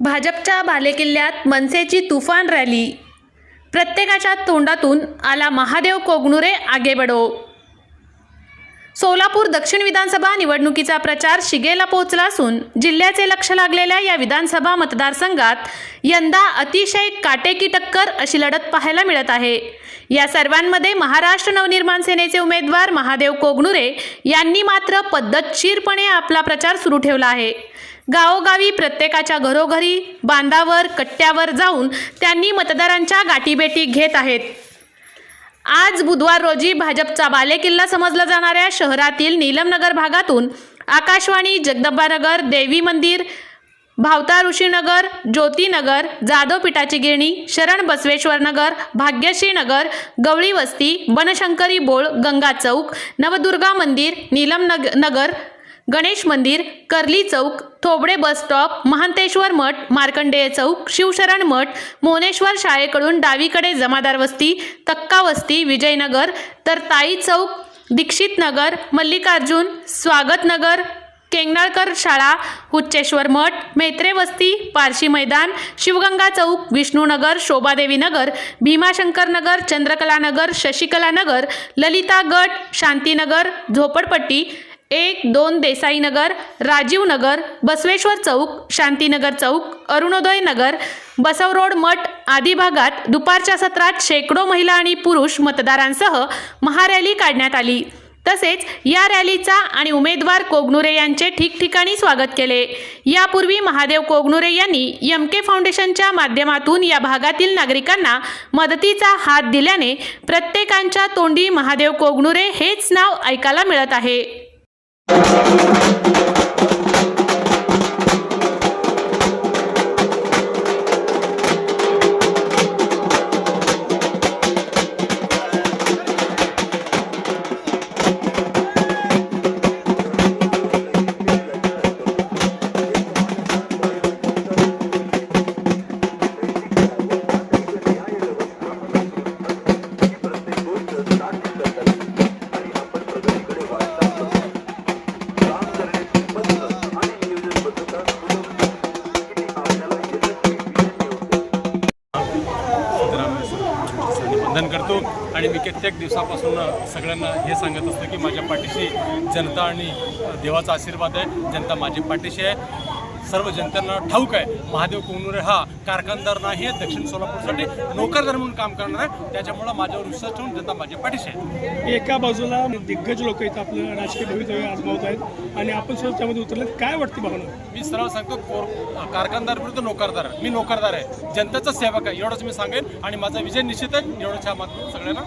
भाजपच्या बालेकिल्ल्यात मनसेची तुफान रॅली. प्रत्येकाच्या तोंडातून आला महादेव कोगनुरे आगे बडो सोलापूर दक्षिण विधानसभा निवडणुकीचा प्रचार शिगेला पोहोचला असून जिल्ह्याचे लक्ष लागलेल्या या विधानसभा मतदारसंघात यंदा अतिशय काटेकी टक्कर अशी लढत पाहायला मिळत आहे. या सर्वांमध्ये महाराष्ट्र नवनिर्माण सेनेचे उमेदवार महादेव कोगनुरे यांनी मात्र पद्धतशीरपणे आपला प्रचार सुरू ठेवला आहे. गावोगावी प्रत्येकाच्या घरोघरी बांधावर कट्ट्यावर जाऊन त्यांनी मतदारांच्या गाठीभेटी घेत आहेत. आज बुधवार रोजी भाजपचा बालेकिल्ला समजला जाणाऱ्या शहरातील नीलमनगर भागातून आकाशवाणी जगदंबानगर देवी मंदिर भावता ऋषीनगर ज्योतीनगर जाधव पिठाची गिरणी शरण बसवेश्वर नगर भाग्यश्री नगर गवळी वस्ती बनशंकरी बोळ गंगा चौक नवदुर्गा मंदिर नीलम नग नगर गणेश मंदिर कर्ली चौक थोबडे बस स्टॉप महांतेश्वर मठ मार्कंडेय चौक शिवशरण मठ मोनेश्वर शाळेकडून डावीकडे जमादार वस्ती तक्का वस्ती विजयनगर तर ताई चौक दीक्षित नगर मल्लिकार्जुन स्वागत नगर शाळा हुच्चेश्वर मठ मेत्रे वस्ती पारशी मैदान शिवगंगा चौक विष्णूनगर शोभादेवी नगर भीमाशंकर नगर चंद्रकला नगर शशिकला नगर ललिता गट शांतीनगर झोपडपट्टी एक दोन देसाई नगर राजीव नगर बसवेश्वर चौक शांतीनगर चौक अरुणोदय नगर बसव रोड मठ आदी भागात दुपारच्या सत्रात शेकडो महिला आणि पुरुष मतदारांसह महारॅली काढण्यात आली. तसेच या रॅलीचा आणि उमेदवार कोगनुरे यांचे ठिकठिकाणी स्वागत केले. यापूर्वी महादेव कोगनुरे यांनी यमके फाउंडेशनच्या माध्यमातून या भागातील नागरिकांना मदतीचा हात दिल्याने प्रत्येकांच्या तोंडी महादेव कोगनुरे हेच नाव ऐकायला मिळत आहे. Thank you. वंदन करतो. आणि मी कित्येक दिवसापासून सगळ्यांना हे सांगत असतो की माझ्या पाठीशी जनता आणि देवाचा आशीर्वाद आहे. जनता माझी पाठीशी आहे. सर्व जनतेला ठाऊक आहे. महादेव कोंगनुरे हा कारखानदार नाही आहे दक्षिण सोलापूरसाठी नोकरदार म्हणून काम करणार आहे. त्याच्यामुळं माझ्यावर विश्वास ठेवून जनता माझी पाठीशी आहे. एका बाजूला दिग्गज लोक इथं आपलं राजकीय भवितव्य आजमावत आहेत आणि आपण सुद्धा त्यामध्ये उतरले काय वाटते भावना? मी सरळ सांगतो कोर कारखानदार विरुद्ध नोकरदार मी नोकरदार आहे. जनतेचा सेवक आहे. एवढंच मी सांगेन. आणि माझा विजय निश्चित आहे. एवढंच ह्या माध्यमातून सगळ्यांना